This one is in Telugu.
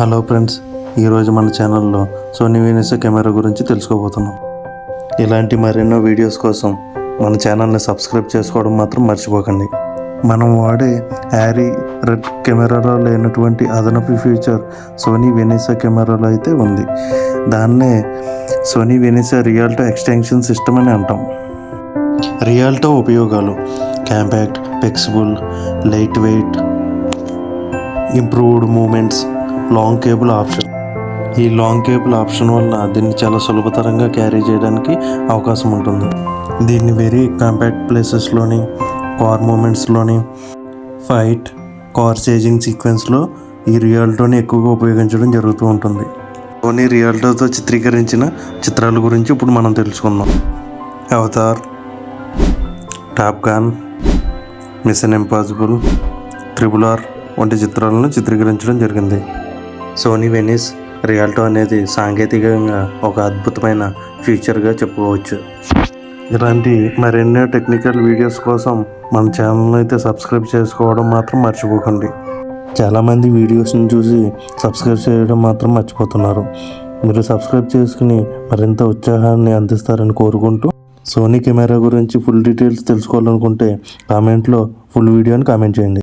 హలో ఫ్రెండ్స్ ఈరోజు మన ఛానల్లో సోనీ వెనిస్ కెమెరా గురించి తెలుసుకోబోతున్నాం. ఇలాంటి మరెన్నో వీడియోస్ కోసం మన ఛానల్ని సబ్స్క్రైబ్ చేసుకోవడం మాత్రం మర్చిపోకండి. మనం వాడే హ్యారీ రెడ్ కెమెరాలో లేనటువంటి అదనపు ఫీచర్ సోనీ వెనిసా కెమెరాలో అయితే ఉంది. దాన్నే Sony Venice Rialto extension system అని అంటాం. రియాల్టో ఉపయోగాలు compact flexible lightweight improved movements long cable option ఈ లాంగ్ కేబుల్ ఆప్షన్ వల్ల దీన్ని చాలా సులభతరంగా క్యారీ చేయడానికి అవకాశం ఉంటుంది. దీన్ని వెరీ కాంపాక్ట్ ప్లేసెస్లోని కార్ మూమెంట్స్లోని ఫైట్ కార్ చేజింగ్ సీక్వెన్స్లో ఈ రియాల్టోని ఎక్కువగా ఉపయోగించడం జరుగుతూ ఉంటుంది. సోనీ రియాల్టోతో చిత్రీకరించిన చిత్రాల గురించి ఇప్పుడు మనం తెలుసుకుందాం. Avatar Top Gun Mission Impossible Triple R వంటి చిత్రాలను చిత్రీకరించడం జరిగింది. సోనీ వెనిస్ రియాల్టో అనేది సాంకేతికంగా ఒక అద్భుతమైన ఫీచర్గా చెప్పుకోవచ్చు. ఇలాంటి మరెన్నో టెక్నికల్ వీడియోస్ కోసం మన ఛానల్ అయితే సబ్స్క్రైబ్ చేసుకోవడం మాత్రం మర్చిపోకండి. చాలామంది వీడియోస్ని చూసి సబ్స్క్రైబ్ చేయడం మాత్రం మర్చిపోతున్నారు. మీరు సబ్స్క్రైబ్ చేసుకుని మరింత ఉత్సాహాన్ని అందిస్తారని కోరుకుంటూ సోనీ కెమెరా గురించి ఫుల్ డీటెయిల్స్ తెలుసుకోవాలనుకుంటే కామెంట్లో ఫుల్ వీడియోని కామెంట్ చేయండి.